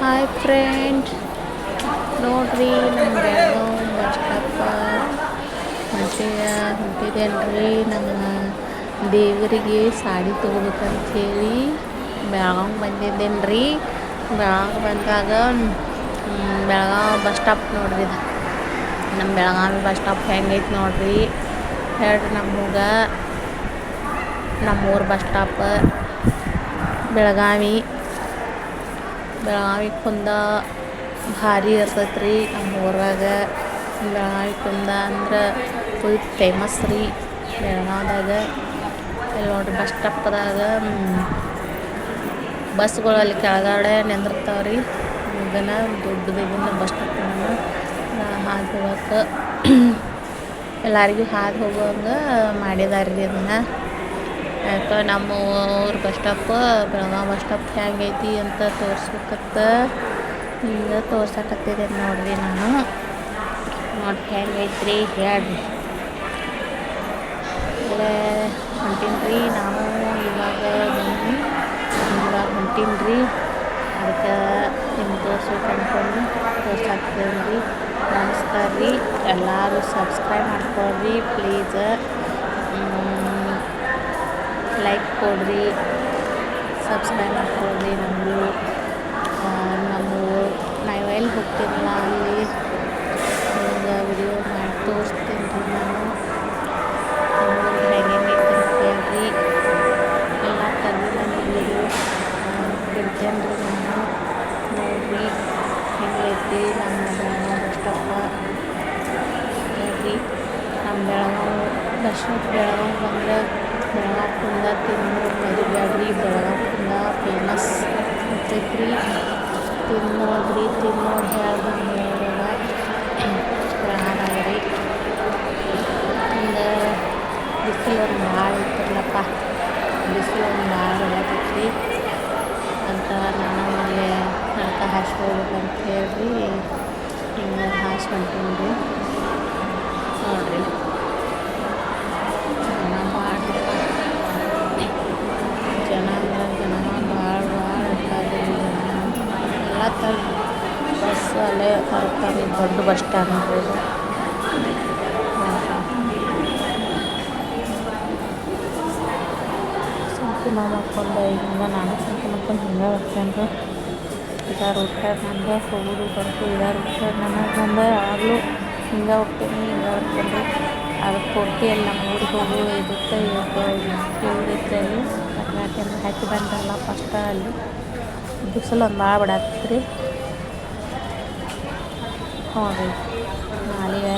Hi friend ನೋಡ್ರಿ ನಮ್ಗೆ ಯಾರೋ ಬಸ್ ಸ್ಟಾಪ ಹೊಂಟಿಯ ಹೊಂಟಿದ್ದೇನ್ರಿ ನಮ್ಮ ದೇವರಿಗೆ ಸಾಡಿ ತೊಗೋಬೇಕಂತ ಹೇಳಿ ಬೆಳಗಾವ್ ಬಂದಿದ್ದೇನ್ರಿ. ಬೆಳಗಾವ್ ಬಂದಾಗ ಬೆಳಗಾವ್ ಬಸ್ ಸ್ಟಾಪ್ ನೋಡ್ರಿ ಇದು. ನಮ್ಮ ಬೆಳಗಾವಿ ಬಸ್ ಸ್ಟಾಪ್ ಹೆಂಗೈತೆ ನೋಡ್ರಿ. ಹೇಳ್ರಿ ನಮ್ಗೆ ನಮ್ಮೂರು ಬಸ್ ಸ್ಟಾಪ್ ಬೆಳಗಾವಿ. ಬೆಳಗಾವಿ ಕುಂದ ಭಾರಿ ಇರ್ತೈತೆ ರೀ ನಮ್ಮ ಊರಾಗ. ಬೆಳಗಾವಿ ಕುಂದ ಅಂದ್ರೆ ಫುಲ್ ಫೇಮಸ್ ರೀ ಬೆಳಗಾವ್ದಾಗ ಇಲ್ಲಿ ನೋಡ್ರಿ ಬಸ್ ಸ್ಟಾಪ್ದಾಗ ಬಸ್ಗಳು ಅಲ್ಲಿ ಕೆಳಗಡೆ ನಿಂದಿರ್ತಾವೆ ರೀ ಇದನ್ನು ದುಡ್ಡು ಇದನ್ನು ಬಸ್ ಸ್ಟಾಪ್ನ ಹಾದು ಹೋಗಕ್ಕೆ ಎಲ್ಲರಿಗೂ ಹಾದು ಹೋಗುವಂಗೆ ಮಾಡಿದಾರೆ ರೀ ಇದನ್ನು ಯಾಕೆ ನಮ್ಮ ಊರು bus stop Belagavi bus stop ಹೆಂಗೈತಿ ಅಂತ ತೋರ್ಸ್ಬೇಕತ್ತ. ಈಗ ತೋರ್ಸಕತ್ತಿದ್ದೆ ನೋಡ್ರಿ ನಾನು. ನೋಡಿ ಹೆಂಗೈತ್ರಿ ಹೇಳ್ರಿ. ಹೊಂಟೀನಿ ರೀ ನಾವು ಇವಾಗ ಬಂದು ಇವಾಗ ಹೊಂಟೀನಿ ರೀ ಅದಕ್ಕೆ ನಿಮ್ಗೆ ತೋರ್ಸ್ಬೇಕು ಅಂದ್ಕೊಂಡು ತೋರ್ಸಾಕ್ತೇನೆ ರೀ ನಮಸ್ಕಾರ ರೀ. ಎಲ್ಲರೂ ಸಬ್ಸ್ಕ್ರೈಬ್ ಮಾಡ್ಕೊಳ್ರಿ ಪ್ಲೀಸ್ ಲೈಕ್ ಕೊಡ್ರಿ ಸಬ್ಸ್ಕ್ರೈಬ್ ಮಾಡ್ಕೊಡ್ರಿ ನಮ್ಮದು ನಮ್ಮ ನಾವು ಎಲ್ಲಿ ಹೋಗ್ತೀವಲ್ಲ ಅಲ್ಲಿ ನಿಮ್ಗೆ ವಿಡಿಯೋ ಮಾಡಿ ತೋರಿಸ್ತೀನಿ ರೀ ನಾನು ಹೆಂಗೆ ಹೇಳ್ರಿ ಎಲ್ಲ ತಂದು ನಾನು ವಿಡಿಯೋ ಬಿಡ್ತೇನೆ ರೀ ನಾನು. ನೋಡಿರಿ ಹೆಂಗೈತಿ ನಮ್ಮ ಬೆಳಗಾವಿ ಸ್ಟಾಪ ನೋಡಿರಿ, ನಮ್ಮ ಬೆಳಗಾವಿ ಸ್ಟಾಪ್ ಬೆಳಗಾವಿ ಬಂದ್ರೆ ಬೆಳಗಾವಿ ಕುಂದ ತಿನ್ನೋದು ಮರಿಬೇಡ್ರಿ ಬೆಳಗಾವಿ ಕುಂದ ಫೇಮಸ್ ಇರ್ತೈತೆ ರೀ ತಿನ್ನೋದ್ರಿ ತಿನ್ನೋದು ಹೇಳ್ದಂಗೆ ಬೆಳಗಾವಿ ರೀ ಹಿಂಗೆ ಬಿಸಿಲು ಒಂದು ಭಾಳ ಐತಿರ್ಲಪ್ಪ ಬಿಸಿಲು ಒಂದು ಭಾಳ ಇರತೈತಿ ಅಂತ ನಾನು ಅಲ್ಲಿ ನಡ್ಕ ಹಾಸ್ಕೋಬೇಕಂತ ಹೇಳ್ರಿ ಹಿಂಗೆ ಹಾಸ್ ಹೊಂಟೀನಿ ರೀ ನೋಡಿರಿ ಜನ ಭಾಳ ಜನ ಅಂದ್ರೆ ಜನ ಭಾಳ ಭಾಳ ಇರ್ತಾರೆ ಜನ ಎಲ್ಲ ಥರ ಬಸ್ ಅಲ್ಲೇ ತರ್ತಾರೆ ದೊಡ್ಡ ಬಸ್ ಸ್ಟ್ಯಾಂಡ್ ಸಂಕುಮ ಮಾಡ್ಕೊಂಡು ಹಿಂಗೆ ನಾನು ಸಂಕು ಮಾಡ್ಕೊಂಡು ಹಿಂಗೆ ರೀ ಇದೇ ರೂಟ್ ನಂದು, ಹೋಗೋದು ಬರೋದು ಇದೇ ರೂಟ್ ನನಗೆ ನಂದು ಯಾವಾಗಲೂ ಹಿಂಗೆ ಹೋಗ್ತೀನಿ, ಹಿಂಗೆ ಬರ್ತೇನೆ ಅದು ಪೂರ್ತಿ ಅಲ್ಲಿ ನಮ್ಮ ಊರಿಗೆ ಹೋಗು, ಇದಕ್ಕೆ ಇರುತ್ತೆ ಅಲ್ಲಿ ಯಾಕೆಂದ್ರೆ ಹಾಕಿ ಬಂದಲ್ಲ ಫಸ್ಟ್ ಅಲ್ಲಿ. ಬಿಸಿಲು ಒಂದು ಭಾಳ ಬಿಡತ್ತೆ ನೋಡಿರಿ ಮಾಲಿಗೆ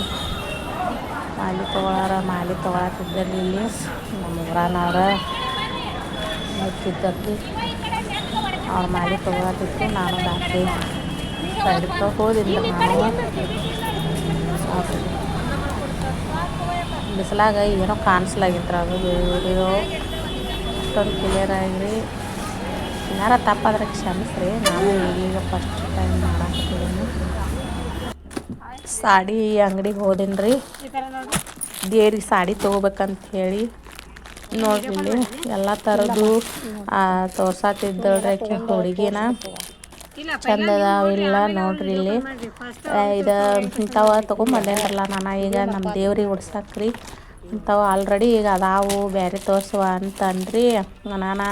ಮಾಲಿ ತೊಗೊಳಾರ, ಮಾಲಿ ತೊಗೊಳತ್ತಿದ್ದಲ್ಲಿ ಇಲ್ಲಿ ನಮ್ಮ ಊರನವ್ರ ಮುಚ್ಚಿದ್ದರಿ ಅವ್ರ ಮಾಲಿ ತೊಗೊಳತ್ತಿತ್ತು ನಾನು ದಾಖಲೆ ಸೈಡ್ಗೆ ಹೋದಿಲ್ಲ ನಾನು ಬಿಸಿಲಾಗ ಏನೋ ಕಾಣಿಸ್ಲಾಗಿತ್ತು ಅದು ವಿಡಿಯೋ. ಅಷ್ಟೊಂದು ಕ್ಲಿಯರ್ ಆಗಿರಿ. ಏನಾರ ತಪ್ಪಾದ್ರೆ ಕ್ಷಮಿಸ್ರಿ, ನಾನು ಈಗ ಫಸ್ಟ್ ಟೈಮ್ ಮಾಡಾಕತ್ತಿದ್ದೀನಿ ಸಾಡಿ ಅಂಗಡಿಗೆ ಹೋದೇನ್ರಿ ದೇವ್ರಿಗೆ ಸಾಡಿ ತೊಗೋಬೇಕಂತ ಹೇಳಿ ನೋಡ್ರಿ ಎಲ್ಲ ಥರದ್ದು ತೋರ್ಸಾತಿದ್ದಳ್ರಿ ಹುಡುಗಿನ. ಚಂದ ಇಲ್ಲ ನೋಡ್ರಿ ಇಲ್ಲಿ. ಇದು ಇಂಥವ ತೊಗೊಂಬಂದೇನ್ರಲ್ಲ ನಾನು, ಈಗ ನಮ್ಮ ದೇವ್ರಿಗೆ ಉಡ್ಸಕ್ರಿ. ಇಂಥವು ಆಲ್ರೆಡಿ ಈಗ ಅದಾವು ಬೇರೆ ತೋರಿಸುವ ಅಂತಂದ್ರಿ. ನಾನು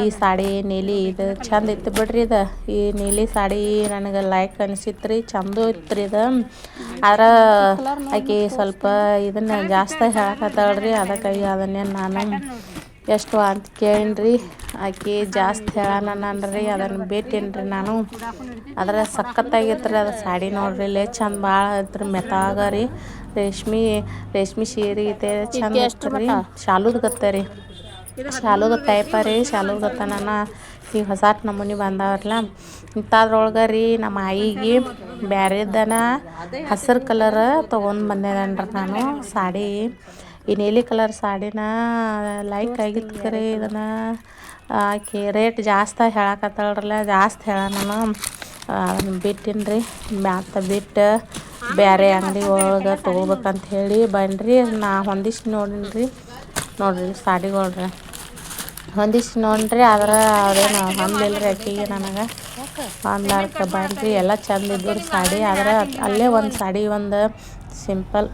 ಈ ಸಾಡಿ, ನೀಲಿ ಇದು ಚಂದ ಇತ್ತು ಬಿಡ್ರಿ ಇದು. ಈ ನೀಲಿ ಸಾಡಿ ನನಗೆ ಲೈಕ್ ಅನಿಸಿತ್ತು ರೀ ಚಂದೂ ಇತ್ತು ರೀ ಇದು. ಆದ್ರೆ ಆಕೆ ಸ್ವಲ್ಪ ಇದನ್ನು ಜಾಸ್ತಿ ಹೇಳಕತ್ತಾಳ್ರಿ ಅದಕ್ಕಾಗಿ ಅದನ್ನೇ ನಾನು ಎಷ್ಟು ಅಂತ ಕೇಳಿನ್ರಿ. ಆಕೆ ಜಾಸ್ತಿ ಹೇಳಾನನ್ರಿ ಅದನ್ನು ಭೇಟಿನ್ರಿ ನಾನು. ಅದರ ಸಖತ್ತಾಗಿತ್ತು ರೀ ಅದು ಸಾಡಿ ನೋಡ್ರಿ ಇಲ್ಲೇ ಚಂದ ಭಾಳ ಐತ್ರಿ ಮೆತ್ತಾಗ ರೀ ರೇಷ್ಮೆ ರೇಷ್ಮೆ ಸೀರೆ ಐತೆ ಚಂದ ಎಷ್ಟು ರೀ ಶಾಲುದ ಗತ್ತ ರೀ. ಶಾಲುದ ಟೈಪ ರೀ ಶಾಲುದ ಗತ್ತ ನಾನು. ಈಗ ಹೊಸ ನಮೂನಿ ಬಂದಾವ್ರಲ್ಲ. ಇಂಥದ್ರೊಳಗೆ ರೀ ನಮ್ಮ ಆಯಿಗೆ ಬ್ಯಾರೆದನ ಹಸಿರು ಕಲರ್ ತೊಗೊಂಡು ಬಂದಿದ್ದೇನೆ ನಾನು ಸಾಡಿ. ಈ ನೀಲಿ ಕಲರ್ ಸಾಡಿನ ಲೈಕ್ ಆಗಿತ್ತು ಕರೆ ಇದನ್ನು. ಆಕೆ ರೇಟ್ ಜಾಸ್ತಿ ಹೇಳಕತ್ತಳ್ರಲ್ಲ ಜಾಸ್ತಿ ಹೇಳ ನಾನು. ಅದನ್ನು ಬಿಟ್ಟಿನಿ ರೀ ಮ್ಯಾತ ಬಿಟ್ಟು ಬೇರೆ ಅಂಗಡಿ ಒಳಗೆ ತೊಗೋಬೇಕಂತ ಹೇಳಿ ಬನ್ರಿ ನಾ ಹೊಂದಿಸಿ ನೋಡಿನಿ ರೀ ನೋಡಿರಿ ಸಾಡಿಗಳ್ರಿ. ಹೊಂದಿಸಿ ನೋಡ್ರಿ ಆದ್ರೆ ಅದೇನು ಹೊಂದಿಲ್ಲ ರೀ ಅಕ್ಕಿಗೆ ನನಗೆ. ಹೊಂದಾಡ್ಕ ಬನ್ನಿರಿ ಎಲ್ಲ ಚಂದ ಇದ್ದರು ಸಾಡಿ ಆದ್ರೆ ಅಲ್ಲೇ ಒಂದು ಸಾಡಿ ಒಂದು ಸಿಂಪಲ್